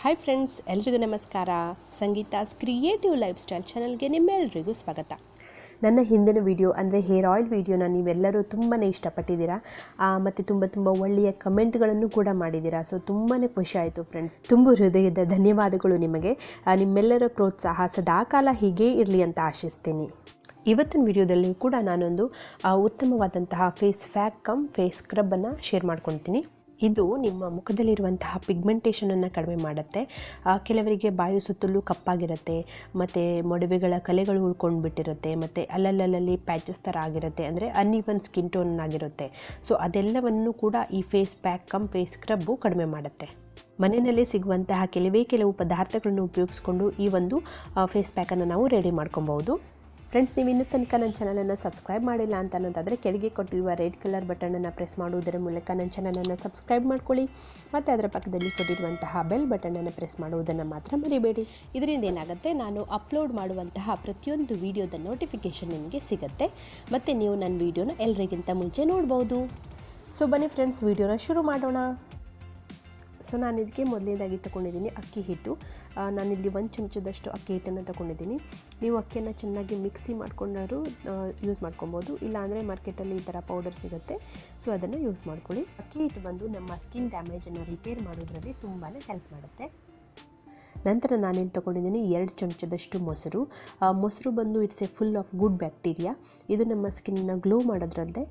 Hi friends ಎಲ್ರಿಗೂ ನಮಸ್ಕಾರ. ಸಂಗೀತಾಸ್ creative life style ಚಾನಲ್ಗೆ ನಿಮ್ಮೆಲ್ಲರಿಗೂ ಸ್ವಾಗತ. ನನ್ನ ಹಿಂದಿನ ವಿಡಿಯೋ ಅಂದರೆ ಹೇರ್ ಆಯಿಲ್ ವಿಡಿಯೋನ ನೀವೆಲ್ಲರೂ ತುಂಬಾ ಇಷ್ಟಪಟ್ಟಿದ್ದೀರಾ? ಮತ್ತು ತುಂಬ ತುಂಬ ಒಳ್ಳೆಯ ಕಮೆಂಟ್ಗಳನ್ನು ಕೂಡ ಮಾಡಿದ್ದೀರಾ? ಸೊ ತುಂಬಾ ಖುಷಿ ಆಯಿತು ಫ್ರೆಂಡ್ಸ್ ತುಂಬ ಹೃದಯದ ಧನ್ಯವಾದಗಳು ನಿಮಗೆ. ನಿಮ್ಮೆಲ್ಲರ ಪ್ರೋತ್ಸಾಹ ಸದಾಕಾಲ ಹೀಗೇ ಇರಲಿ ಅಂತ ಆಶಿಸ್ತೀನಿ. ಇವತ್ತಿನ ವಿಡಿಯೋದಲ್ಲಿ ಕೂಡ ನಾನೊಂದು ಉತ್ತಮವಾದಂತಹ ಫೇಸ್ ಫ್ಯಾಕ್ ಕಮ್ ಫೇಸ್ ಸ್ಕ್ರಬ್ಬನ್ನು ಶೇರ್ ಮಾಡ್ಕೊಳ್ತೀನಿ ಇದು ನಿಮ್ಮ ಮುಖದಲ್ಲಿರುವಂತಹ ಪಿಗ್ಮೆಂಟೇಷನನ್ನು ಕಡಿಮೆ ಮಾಡುತ್ತೆ. ಕೆಲವರಿಗೆ ಬಾಯಿ ಸುತ್ತಲೂ ಕಪ್ಪಾಗಿರುತ್ತೆ, ಮತ್ತು ಮೊಡವೆಗಳ ಕಲೆಗಳು ಉಳ್ಕೊಂಡು ಬಿಟ್ಟಿರುತ್ತೆ ಮತ್ತು ಅಲ್ಲಲ್ಲಲ್ಲಿ ಪ್ಯಾಚಸ್ ಥರ ಆಗಿರುತ್ತೆ, ಅಂದರೆ ಅನ್ಇವನ್ ಸ್ಕಿನ್ ಟೋನ್ ಆಗಿರುತ್ತೆ. ಸೊ ಅದೆಲ್ಲವನ್ನು ಕೂಡ ಈ face pack cum face scrub ಕಡಿಮೆ ಮಾಡುತ್ತೆ. ಮನೆಯಲ್ಲೇ ಸಿಗುವಂತಹ ಕೆಲವೇ ಕೆಲವು ಪದಾರ್ಥಗಳನ್ನು ಉಪಯೋಗಿಸ್ಕೊಂಡು ಈ ಒಂದು ಫೇಸ್ ಪ್ಯಾಕನ್ನು ನಾವು ರೆಡಿ ಮಾಡ್ಕೊಬೋದು ಫ್ರೆಂಡ್ಸ್ ನೀವು ಇನ್ನೂ ತನಕ ನನ್ನ ಚಾನಲನ್ನು ಸಬ್ಸ್ಕ್ರೈಬ್ ಮಾಡಿಲ್ಲ ಅಂತ ಅನ್ನೋದಾದರೆ ಕೆಳಗೆ ಕೊಟ್ಟಿರುವ ರೆಡ್ ಕಲರ್ ಬಟನನ್ನು ಪ್ರೆಸ್ ಮಾಡುವುದರ ಮೂಲಕ ನನ್ನ ಚಾನಲನ್ನು ಸಬ್ಸ್ಕ್ರೈಬ್ ಮಾಡ್ಕೊಳ್ಳಿ. ಮತ್ತು ಅದರ ಪಕ್ಕದಲ್ಲಿ ಕೊಟ್ಟಿರುವಂತಹ ಬೆಲ್ ಬಟನನ್ನು ಪ್ರೆಸ್ ಮಾಡುವುದನ್ನು ಮಾತ್ರ ಮರಿಬೇಡಿ. ಇದರಿಂದ ಏನಾಗುತ್ತೆ? ನಾನು ಅಪ್ಲೋಡ್ ಮಾಡುವಂತಹ ಪ್ರತಿಯೊಂದು ವಿಡಿಯೋದ ನೋಟಿಫಿಕೇಷನ್ ನಿಮಗೆ ಸಿಗುತ್ತೆ. ಮತ್ತು ನೀವು ನನ್ನ ವೀಡಿಯೋನ ಎಲ್ಲರಿಗಿಂತ ಮುಂಚೆ ನೋಡ್ಬೋದು. ಸೊ ಬನ್ನಿ ಫ್ರೆಂಡ್ಸ್ ವೀಡಿಯೋನ ಶುರು ಮಾಡೋಣ. ಸೊ ನಾನು ಇದಕ್ಕೆ ಮೊದಲನೇದಾಗಿ ತೊಗೊಂಡಿದ್ದೀನಿ ಅಕ್ಕಿ ಹಿಟ್ಟು. ನಾನಿಲ್ಲಿ ಒಂದು ಚಮಚದಷ್ಟು ಅಕ್ಕಿ ಹಿಟ್ಟನ್ನು ತೊಗೊಂಡಿದ್ದೀನಿ ನೀವು ಅಕ್ಕಿಯನ್ನು ಚೆನ್ನಾಗಿ ಮಿಕ್ಸಿ ಮಾಡ್ಕೊಂಡಾದ್ರೂ ಯೂಸ್ ಮಾಡ್ಕೊಬೋದು. ಇಲ್ಲಾಂದರೆ ಮಾರ್ಕೆಟಲ್ಲಿ ಈ ಥರ ಪೌಡರ್ ಸಿಗುತ್ತೆ. ಸೊ ಅದನ್ನು ಯೂಸ್ ಮಾಡ್ಕೊಳ್ಳಿ. ಅಕ್ಕಿ ಹಿಟ್ಟು ಬಂದು ನಮ್ಮ ಸ್ಕಿನ್ ಡ್ಯಾಮೇಜನ್ನು ರಿಪೇರ್ ಮಾಡೋದ್ರಲ್ಲಿ ತುಂಬಾ ಹೆಲ್ಪ್ ಮಾಡುತ್ತೆ. ನಂತರ ನಾನಿಲ್ಲಿ ತೊಗೊಂಡಿದ್ದೀನಿ ಎರಡು ಚಮಚದಷ್ಟು ಮೊಸರು. ಮೊಸರು ಬಂದು it's a full of good bacteria ಇದು ನಮ್ಮ ಸ್ಕಿನ್ನ ಗ್ಲೋ ಮಾಡೋದ್ರಲ್ಲದೆ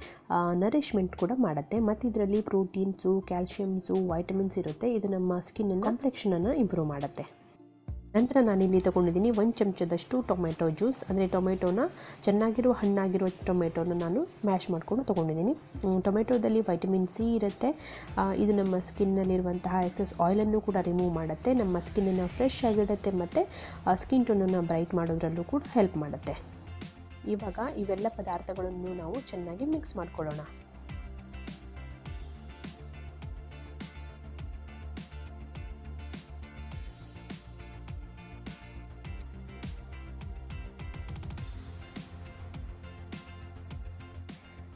ನರಿಷ್ಮೆಂಟ್ ಕೂಡ ಮಾಡುತ್ತೆ. ಮತ್ತು ಇದರಲ್ಲಿ ಪ್ರೋಟೀನ್ಸು ಕ್ಯಾಲ್ಶಿಯಮ್ಸು ವೈಟಮಿನ್ಸ್ ಇರುತ್ತೆ. ಇದು ನಮ್ಮ ಸ್ಕಿನ್ನ ಕಾಂಪ್ಲೆಕ್ಷನನ್ನು ಇಂಪ್ರೂವ್ ಮಾಡುತ್ತೆ. ನಂತರ ನಾನಿಲ್ಲಿ ತೊಗೊಂಡಿದ್ದೀನಿ ಒಂದು ಚಮಚದಷ್ಟು ಟೊಮೆಟೊ ಜ್ಯೂಸ್. ಅಂದರೆ ಟೊಮೆಟೊನ ಚೆನ್ನಾಗಿರೋ ಹಣ್ಣಾಗಿರೋ ಟೊಮೆಟೊನ ನಾನು ಮ್ಯಾಶ್ ಮಾಡಿಕೊಂಡು ತೊಗೊಂಡಿದ್ದೀನಿ. ಟೊಮೆಟೊದಲ್ಲಿ ವೈಟಮಿನ್ ಸಿ ಇರುತ್ತೆ. ಇದು ನಮ್ಮ ಸ್ಕಿನ್ನಲ್ಲಿರುವಂತಹ ಎಕ್ಸಸ್ ಆಯಿಲನ್ನು ಕೂಡ ರಿಮೂವ್ ಮಾಡುತ್ತೆ. ನಮ್ಮ ಸ್ಕಿನ್ನನ್ನು ಫ್ರೆಶ್ ಆಗಿಡುತ್ತೆ ಮತ್ತು ಸ್ಕಿನ್ ಟೋನನ್ನು ಬ್ರೈಟ್ ಮಾಡೋದ್ರಲ್ಲೂ ಕೂಡ ಹೆಲ್ಪ್ ಮಾಡುತ್ತೆ. ಇವಾಗ ಇವೆಲ್ಲ ಪದಾರ್ಥಗಳನ್ನು ನಾವು ಚೆನ್ನಾಗಿ ಮಿಕ್ಸ್ ಮಾಡ್ಕೊಳ್ಳೋಣ.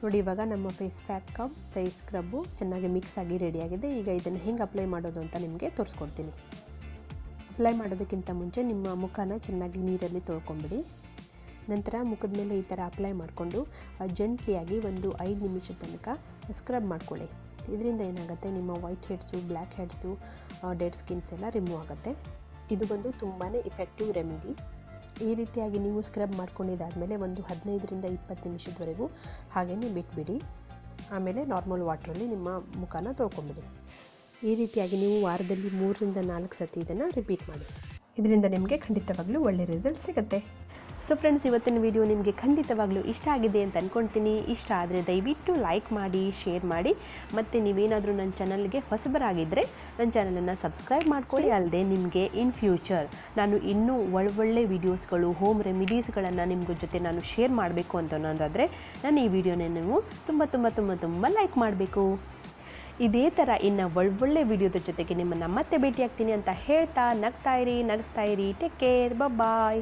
ನೋಡಿ, ಇವಾಗ ನಮ್ಮ face pack cum face scrub ಚೆನ್ನಾಗಿ ಮಿಕ್ಸ್ ಆಗಿ ರೆಡಿಯಾಗಿದೆ ಈಗ ಇದನ್ನು ಹೆಂಗೆ ಅಪ್ಲೈ ಮಾಡೋದು ಅಂತ ನಿಮಗೆ ತೋರಿಸ್ಕೊಡ್ತೀನಿ. ಅಪ್ಲೈ ಮಾಡೋದಕ್ಕಿಂತ ಮುಂಚೆ ನಿಮ್ಮ ಮುಖನ ಚೆನ್ನಾಗಿ ನೀರಲ್ಲಿ ತೊಳ್ಕೊಂಬಿಡಿ. ನಂತರ ಮುಖದ ಮೇಲೆ ಈ ಥರ ಅಪ್ಲೈ ಮಾಡಿಕೊಂಡು ಜೆಂಟ್ಲಿಯಾಗಿ ಒಂದು ಐದು ನಿಮಿಷದ ತನಕ ಸ್ಕ್ರಬ್ ಮಾಡ್ಕೊಳ್ಳಿ. ಇದರಿಂದ ಏನಾಗುತ್ತೆ, ನಿಮ್ಮ white heads black heads dead skins ಎಲ್ಲ ರಿಮೂವ್ ಆಗುತ್ತೆ. ಇದು ಬಂದು ತುಂಬಾ ಇಫೆಕ್ಟಿವ್ ರೆಮಿಡಿ ಈ ರೀತಿಯಾಗಿ ನೀವು ಸ್ಕ್ರಬ್ ಮಾಡ್ಕೊಂಡಿದ್ದಾದಮೇಲೆ ಒಂದು ಹದಿನೈದರಿಂದ ಇಪ್ಪತ್ತು ನಿಮಿಷದವರೆಗೂ ಹಾಗೆಯೇ ಬಿಟ್ಬಿಡಿ. ಆಮೇಲೆ ನಾರ್ಮಲ್ ವಾಟ್ರಲ್ಲಿ ನಿಮ್ಮ ಮುಖನ ತೊಳ್ಕೊಂಬಿಡಿ. ಈ ರೀತಿಯಾಗಿ ನೀವು ವಾರದಲ್ಲಿ ಮೂರರಿಂದ ನಾಲ್ಕು ಸತಿ ಇದನ್ನು ರಿಪೀಟ್ ಮಾಡಿ. ಇದರಿಂದ ನಿಮಗೆ ಖಂಡಿತವಾಗ್ಲೂ ಒಳ್ಳೆ ರಿಸಲ್ಟ್ ಸಿಗುತ್ತೆ. ಸೊ ಫ್ರೆಂಡ್ಸ್ ಇವತ್ತಿನ ವಿಡಿಯೋ ನಿಮಗೆ ಖಂಡಿತವಾಗ್ಲೂ ಇಷ್ಟ ಆಗಿದೆ ಅಂತ ಅಂದ್ಕೊಳ್ತೀನಿ ಇಷ್ಟ ಆದರೆ ದಯವಿಟ್ಟು ಲೈಕ್ ಮಾಡಿ ಶೇರ್ ಮಾಡಿ. ಮತ್ತು ನೀವೇನಾದರೂ ನನ್ನ ಚಾನಲ್ಗೆ ಹೊಸಬರಾಗಿದ್ದರೆ ನನ್ನ ಚಾನಲನ್ನು ಸಬ್ಸ್ಕ್ರೈಬ್ ಮಾಡ್ಕೊಳ್ಳಿ. ಅಲ್ಲದೆ ನಿಮಗೆ ಇನ್ ಫ್ಯೂಚರ್ ನಾನು ಇನ್ನೂ ಒಳ್ಳೊಳ್ಳೆ ವೀಡಿಯೋಸ್ಗಳು ಹೋಮ್ ರೆಮಿಡೀಸ್ಗಳನ್ನು ನಿಮ್ಮ ಜೊತೆ ನಾನು ಶೇರ್ ಮಾಡಬೇಕು ಅಂತ ಅನ್ನೋದಾದರೆ ನಾನು ಈ ವಿಡಿಯೋನ ನೀವು ತುಂಬ ತುಂಬ ತುಂಬ ತುಂಬ ಲೈಕ್ ಮಾಡಬೇಕು. ಇದೇ ಥರ ಇನ್ನು ಒಳ್ಳೊಳ್ಳೆ ವಿಡಿಯೋದ ಜೊತೆಗೆ ನಿಮ್ಮನ್ನು ಮತ್ತೆ ಭೇಟಿಯಾಗ್ತೀನಿ ಅಂತ ಹೇಳ್ತಾ ನಗ್ತಾ ಇರಿ, ನಗಿಸ್ತಾ ಇರಿ. Take care bye